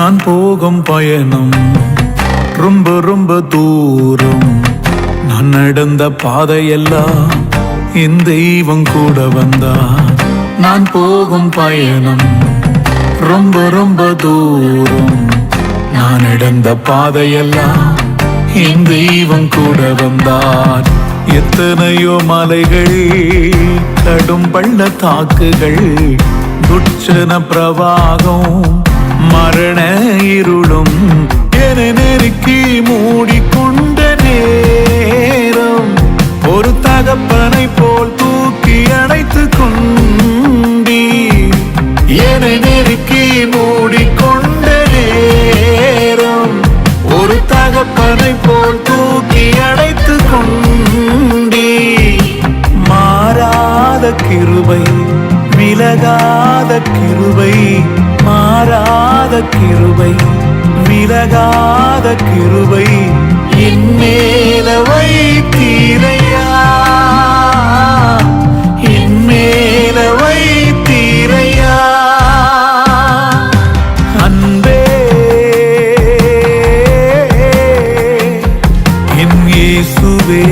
நான் போகும் பயணம். ரொம்ப ரொம்ப தூரம். நான் நடந்த பாதையெல்லாம் என் தெய்வம் கூட வந்தா. நான் போகும் பயணம் ரொம்ப ரொம்ப தூரம். நான் நடந்த பாதையெல்லாம் என் தெய்வம் கூட வந்தார். எத்தனையோ மலைகள் கடும் பள்ளத்தாக்குகள் துட்சண பிரவாகம் மரண இருளும் என நெருக்கி மூடிக்கொண்ட நேரம். ஒரு தகப்பனை போல் தூக்கி அடைத்து கொண்டி என நெருக்கி மூடிக்கொண்ட நேரம். ஒரு தகப்பனை போல் தூக்கி அடைத்து கொண்டி மாறாத கிருபை விலகாத கிருபை கிருபை விலகாத கிருபை என்மேல வைத்தீரையா? என்மேல வைத்தீரையா? அன்பே என் இயேசுவே